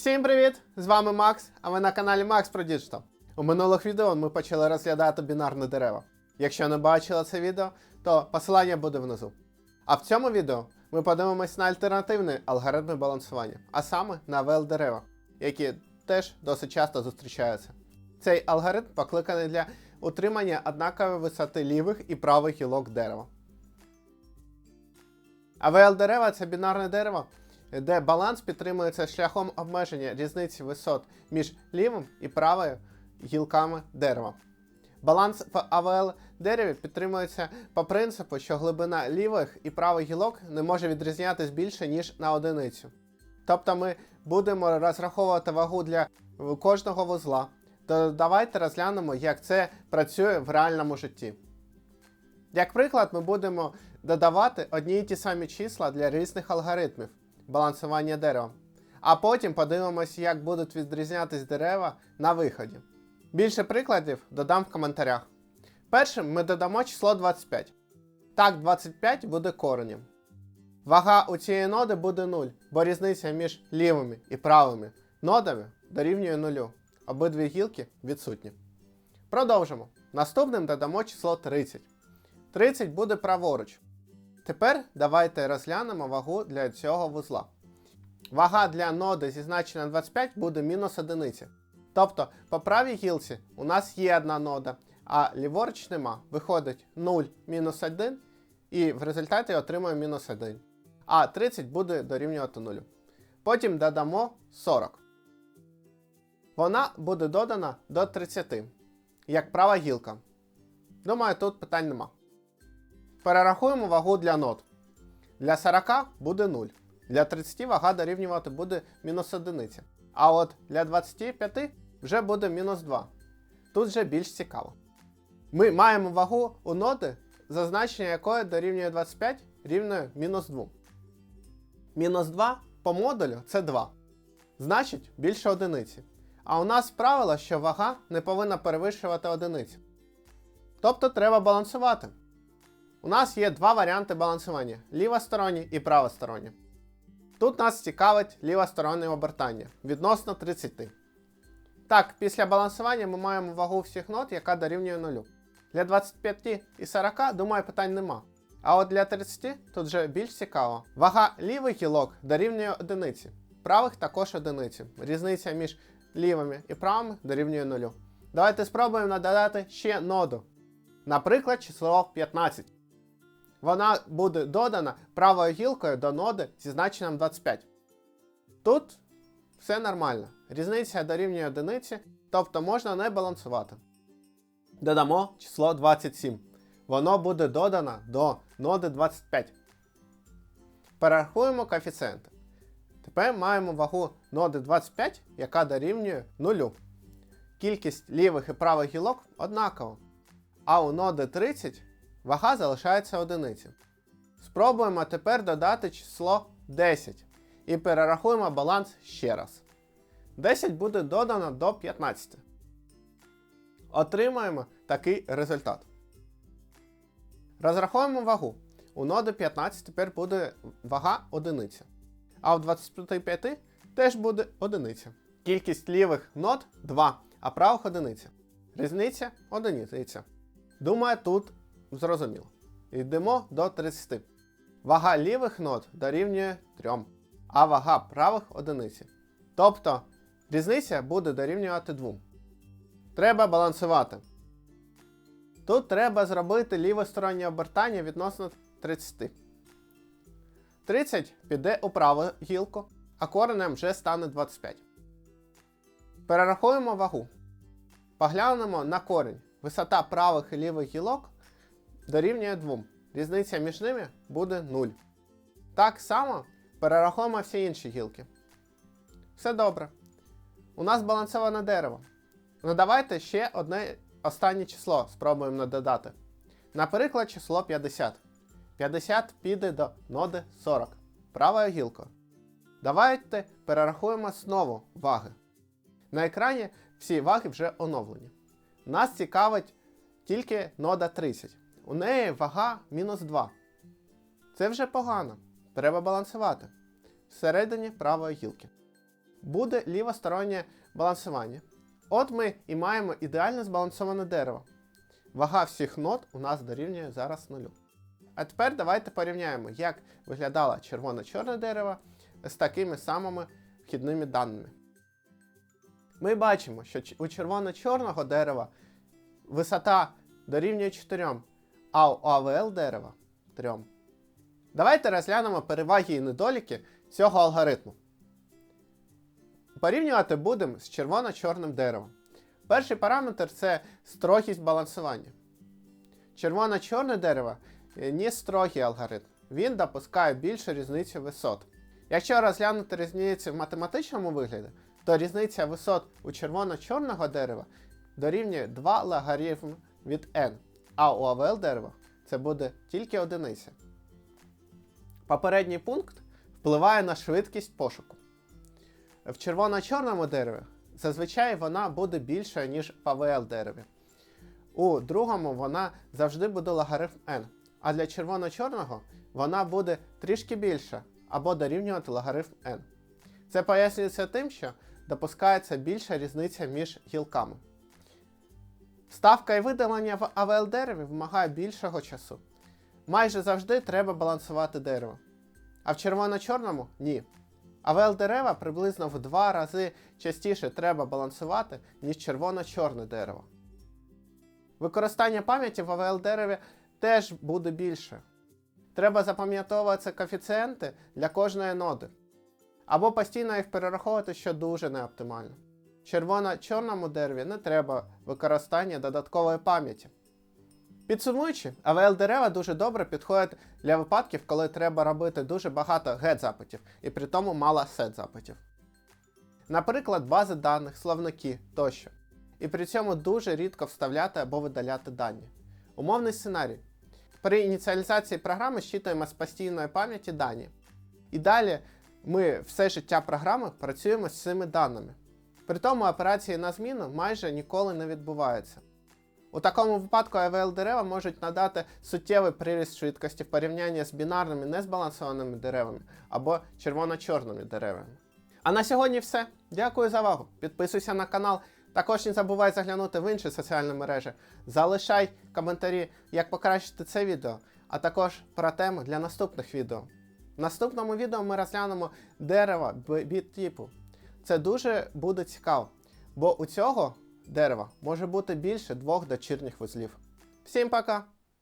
Всім привіт! З вами Макс, а ви на каналі Max Pro Digital. У минулих відео ми почали розглядати бінарні дерева. Якщо не бачили це відео, то посилання буде внизу. А в цьому відео ми подивимось на альтернативні алгоритми балансування, а саме на VL дерева, які теж досить часто зустрічаються. Цей алгоритм покликаний для утримання однакової висоти лівих і правих гілок дерева. АВЛ дерева це бінарне дерево, де баланс підтримується шляхом обмеження різниці висот між лівим і правою гілками дерева. Баланс в АВЛ дереві підтримується по принципу, що глибина лівих і правих гілок не може відрізнятися більше, ніж на одиницю. Тобто ми будемо розраховувати вагу для кожного вузла. То давайте розглянемо, як це працює в реальному житті. Як приклад, ми будемо додавати одні й ті самі числа для різних алгоритмів балансування дерева. А потім подивимось, як будуть відрізнятись дерева на виході. Більше прикладів додам в коментарях. Першим ми додамо число 25. Так, 25 буде коренем. Вага у цієї ноди буде 0, бо різниця між лівими і правими нодами дорівнює 0. Обидві гілки відсутні. Продовжимо. Наступним додамо число 30. 30 буде праворуч. Тепер давайте розглянемо вагу для цього вузла. Вага для ноди зі значенням 25 буде мінус 1. Тобто по правій гілці у нас є одна нода, а ліворуч нема. Виходить 0 мінус 1, і в результаті отримуємо мінус 1. А 30 буде дорівнювати 0. Потім додамо 40. Вона буде додана до 30, як права гілка. Думаю, тут питань нема. Перерахуємо вагу для нот. Для 40 буде 0. Для 30 вага дорівнювати буде мінус 1. А от для 25 вже буде мінус 2. Тут вже більш цікаво. Ми маємо вагу у ноди, зазначення якої дорівнює 25 рівною мінус 2. Мінус 2 по модулю це 2. Значить більше одиниці. А у нас правило, що вага не повинна перевищувати одиницю. Тобто треба балансувати. У нас є два варіанти балансування: лівосторонній і правосторонній. Тут нас цікавить лівостороннє обертання відносно 30. Так, після балансування ми маємо вагу всіх нот, яка дорівнює 0. Для 25 і 40, думаю, питань нема. А от для 30 тут вже більш цікаво. Вага лівих гілок дорівнює одиниці, правих також одиниці. Різниця між лівими і правими дорівнює 0. Давайте спробуємо додати ще ноду. Наприклад, число 15. Вона буде додана правою гілкою до ноди зі значенням 25. Тут все нормально. Різниця дорівнює одиниці, тобто можна не балансувати. Додамо число 27. Воно буде додано до ноди 25. Перерахуємо коефіцієнти. Тепер маємо вагу ноди 25, яка дорівнює 0. Кількість лівих і правих гілок однакова. А у ноди 30 вага залишається одиниці. Спробуємо тепер додати число 10 і перерахуємо баланс ще раз. 10 буде додано до 15. Отримаємо такий результат. Розраховуємо вагу. У ноди 15 тепер буде вага одиниця. А у 25 теж буде одиниця. Кількість лівих нод 2, а правих одиниця. Різниця одиниця. Думаю, тут зрозуміло. Йдемо до 30. Вага лівих нот дорівнює 3, а вага правих одиниці. Тобто різниця буде дорівнювати 2. Треба балансувати. Тут треба зробити лівостороннє обертання відносно 30. 30 піде у праву гілку, а коренем вже стане 25. Перерахуємо вагу. Поглянемо на корінь. Висота правих і лівих гілок дорівнює 2. Різниця між ними буде 0. Так само перерахуємо всі інші гілки. Все добре. У нас балансоване дерево. Ну давайте ще одне останнє число спробуємо додати. Наприклад, число 50. 50 піде до ноди 40. Правою гілкою. Давайте перерахуємо знову ваги. На екрані всі ваги вже оновлені. Нас цікавить тільки нода 30. У неї вага мінус 2. Це вже погано. Треба балансувати. Всередині правої гілки. буде лівостороннє балансування. От ми і маємо ідеально збалансоване дерево. Вага всіх нот у нас дорівнює зараз нулю. А тепер давайте порівняємо, як виглядало червоно-чорне дерево з такими самими вхідними даними. Ми бачимо, що у червоно-чорного дерева висота дорівнює 4, а у АВЛ дерева 3. Давайте розглянемо переваги і недоліки цього алгоритму. Порівнювати будемо з червоно-чорним деревом. Перший параметр це строгість балансування. Червоно-чорне дерево не строгий алгоритм. Він допускає більшу різницю висот. Якщо розглянути різницю в математичному вигляді, то різниця висот у червоно-чорного дерева дорівнює 2 логарифм від n, а у АВЛ дерева це буде тільки одиниця. Попередній пункт впливає на швидкість пошуку. В червоно-чорному дереві зазвичай вона буде більша, ніж в АВЛ дереві. У другому вона завжди буде логарифм n, а для червоно-чорного вона буде трішки більша або дорівнювати логарифм n. Це пояснюється тим, що допускається більша різниця між гілками. Ставка і видалення в АВЛ дереві вимагає більшого часу. Майже завжди треба балансувати дерево. А в червоно-чорному ні. АВЛ дерева приблизно в два рази частіше треба балансувати, ніж червоно-чорне дерево. Використання пам'яті в АВЛ дереві теж буде більше. Треба запам'ятовувати коефіцієнти для кожної ноди. Або постійно їх перераховувати, що дуже неоптимально. Червоно-чорному дереві не треба використання додаткової пам'яті. Підсумуючи, AVL дерева дуже добре підходять для випадків, коли треба робити дуже багато get запитів і при тому мало set запитів. Наприклад, бази даних, словники тощо. І при цьому дуже рідко вставляти або видаляти дані. Умовний сценарій. При ініціалізації програми щитуємо з постійної пам'яті дані. І далі ми все життя програми працюємо з цими даними. При тому операції на зміну майже ніколи не відбуваються. У такому випадку AVL дерева можуть надати суттєвий приріст швидкості в порівнянні з бінарними незбалансованими деревами або червоно-чорними деревами. А на сьогодні все. Дякую за увагу. Підписуйся на канал. Також не забувай заглянути в інші соціальні мережі. Залишай коментарі, як покращити це відео, а також про теми для наступних відео. В наступному відео ми розглянемо дерева біт-типу. Це дуже буде цікаво, бо у цього дерева може бути більше двох дочірніх вузлів. Всім пока!